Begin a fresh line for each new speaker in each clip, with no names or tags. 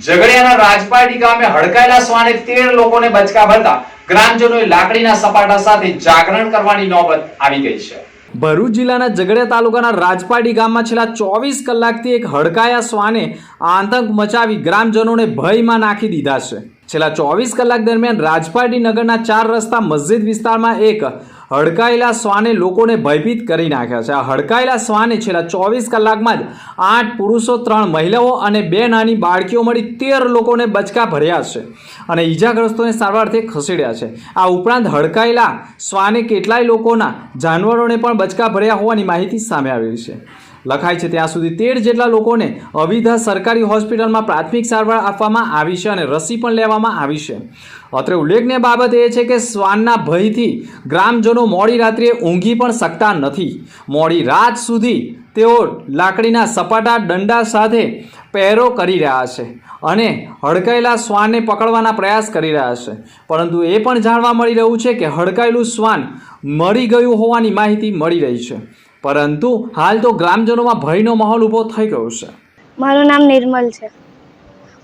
ઝઘડિયાના રાજપારડી ગામે હડકાયેલા શ્વાને તેર લોકોને બચકા ભરતા ગ્રામજનોએ લાકડીના સપાટા સાથે જાગરણ કરવાની નોબત આવી ગઈ છે. ભરૂચ જિલ્લાના ઝઘડિયા તાલુકાના રાજપાડી ગામમાં છેલ્લા ચોવીસ કલાકથી એક હડકાયા શ્વાને આતંક મચાવી ગ્રામજનોને ભયમાં નાખી દીધા છે. છેલ્લા ચોવીસ કલાક દરમિયાન રાજપાટી નગરના ચાર રસ્તા મસ્જિદ વિસ્તારમાં એક હડકાયેલા શ્વાને લોકોને ભયભીત કરી નાખ્યા છે. આ હડકાયેલા શ્વાને છેલ્લા ચોવીસ કલાકમાં જ આઠ પુરુષો, ત્રણ મહિલાઓ અને બે નાની બાળકીઓ મળી તેર લોકોને બચકા ભર્યા છે અને ઈજાગ્રસ્તોને સારવારથી ખસેડ્યા છે. આ ઉપરાંત હડકાયેલા શ્વાને કેટલાય લોકોના જાનવરોને પણ બચકા ભર્યા હોવાની માહિતી સામે આવી છે. લખાય છે, ત્યાં સુધી તેર જેટલા લોકોને અવિધા સરકારી હોસ્પિટલમાં પ્રાથમિક સારવાર આપવામાં આવી છે અને રસી પણ લેવામાં આવી છે. અત્રે ઉલ્લેખનીય બાબત એ છે કે શ્વાનના ભયથી ગ્રામજનો મોડી રાત્રે ઊંઘી પણ શકતા નથી. મોડી રાત સુધી તેઓ લાકડીના સપાટા દંડા સાથે પહેરો કરી રહ્યા છે અને હડકાયેલા શ્વાનને પકડવાના પ્રયાસ કરી રહ્યા છે. પરંતુ એ પણ જાણવા મળી રહ્યું છે કે હડકાયેલું શ્વાન મરી ગયું હોવાની માહિતી મળી રહી છે. પરંતુ હાલ તો ગ્રામજનોમાં ભયનો માહોલ ઊભો થઈ ગયો છે.
મારું નામ નિર્મલ છે.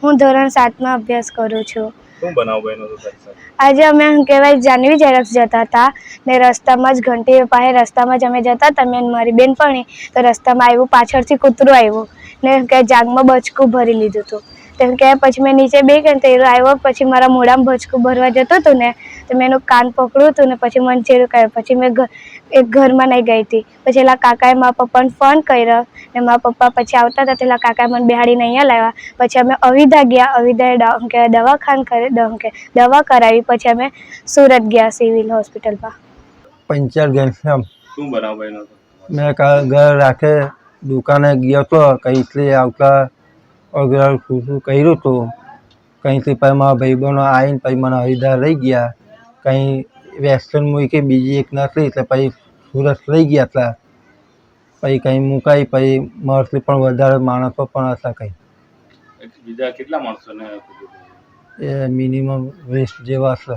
હું ધોરણ સાતમાં અભ્યાસ કરું છું.
શું બનાવ બન્યો હતો
આજે અમે શું કહેવાય જાનવી ઝેરોક્સ જતા હતા ને રસ્તામાં જ ઘંટી પાસે રસ્તામાં જ અમે જતા હતા. મેં મારી મારી બેનપણી તો રસ્તામાં આવ્યું પાછળથી કૂતરું આવ્યું ને કે જાગમાં બચકું ભરી લીધું હતું તેમ કે પછી મેં નીચે બે કે તો આવ્યો પછી મારા મોઢામાં ભચકું ભરવા જતો હતું ને તો મેં એનું કાન પકડ્યું હતું ને પછી મને ચેડું કર્યું. પછી મેં એક ઘરમાં નહીં ગઈ હતી. પછી એલા કાકાએ મારા પપ્પાને ફોન કર્યો ને મારા પપ્પા પછી આવતા હતા તેલા કાકાએ મને બિહાડીને અહીંયા લાવ્યા. પછી અમે અવિધા ગયા અવિધાએ કે દવાખાન કરે કે દવા કરાવી પછી અમે સુરત ગયા સિવિલ હોસ્પિટલમાં.
પંચર ઘનશ્યામ
શું બનાવ
મેં ઘર રાખે દુકાને ગયો તો કંઈથી આવતા અગર શું શું કર્યું હતું કંઈથી પછી મારા ભાઈબંધો આવીને પછી મને હરિદ્વાર લઈ ગયા. કંઈ વેસ્ટર્ન મૂકી બીજી એક નથી એટલે પછી સુરત લઈ ગયા હતા. પછી કંઈ મુકાઈ પછી મારાથી પણ વધારે માણસો પણ હતા કંઈ.
બીજા કેટલા માણસોને
એ મિનિમમ વેસ્ટ જેવા છે